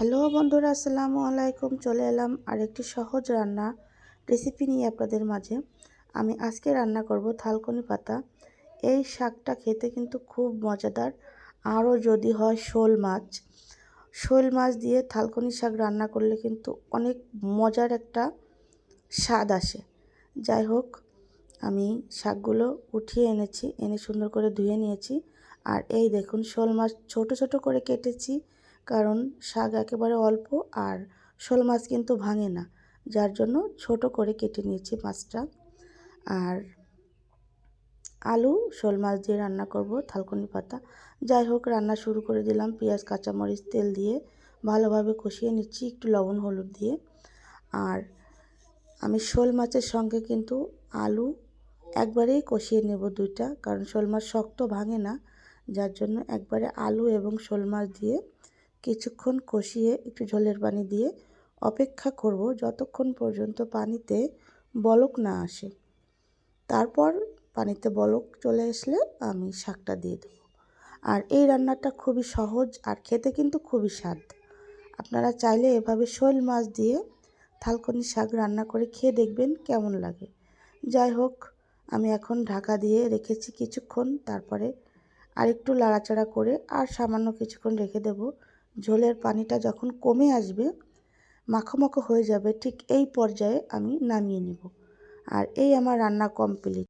Hello বন্ধুরা, আসসালামু আলাইকুম। চলে এলাম আরেকটি সহজ রান্না রেসিপি নিয়ে আপনাদের মাঝে। আমি আজকে রান্না করব থালকনি পাতা। এই শাকটা খেতে কিন্তু খুব মজাদার। আরও যদি হয় শোল মাছ। শোল মাছ দিয়ে থালকনি শাক রান্না করলে কিন্তু অনেক মজার একটা স্বাদ আসে। যাই হোক, আমি শাকগুলো উঠিয়ে এনেছি, এনে সুন্দর করে ধুয়ে নিয়েছি। আর এই দেখুন, শোল মাছ ছোট ছোট করে কেটেছি। কারণ শাক একেবারে অল্প আর শোল মাছ কিন্তু ভাঙে না, যার জন্য ছোট করে কেটে নিয়েছি মাছটা। আর আলু, শোল মাছ দিয়ে রান্না করব থালকুনি পাতা। যাই হোক, রান্না শুরু করে দিলাম। পেঁয়াজ, কাঁচামরিচ, তেল দিয়ে ভালোভাবে কষিয়ে নিচ্ছি, একটু লবণ, হলুদ দিয়ে। আর আমি শোল মাছের সঙ্গে কিন্তু আলু একবারেই কষিয়ে নেব দুইটা, কারণ শোল মাছ শক্ত ভাঙে না, যার জন্য একবারে আলু এবং শোল মাছ দিয়ে কিছুক্ষণ কষিয়ে একটু ঝোলের পানি দিয়ে অপেক্ষা করব যতক্ষণ পর্যন্ত পানিতে বলক না আসে। তারপর পানিতে বলক চলে আসলে আমি শাকটা দিয়ে দেব। আর এই রান্নাটা খুবই সহজ আর খেতে কিন্তু খুবই স্বাদ। আপনারা চাইলে এভাবে শোল মাছ দিয়ে থালকনি শাক রান্না করে খেয়ে দেখবেন কেমন লাগে। যাই হোক, আমি এখন ঢাকা দিয়ে রেখেছি কিছুক্ষণ, তারপরে আরেকটু লাড়াচাড়া করে আর সামান্য কিছুক্ষণ রেখে দেব। ঝোলের পানিটা যখন কমে আসবে মাখো হয়ে যাবে, ঠিক এই পর্যায়ে আমি নামিয়ে নেব। আর এই আমার রান্না কমপ্লিট।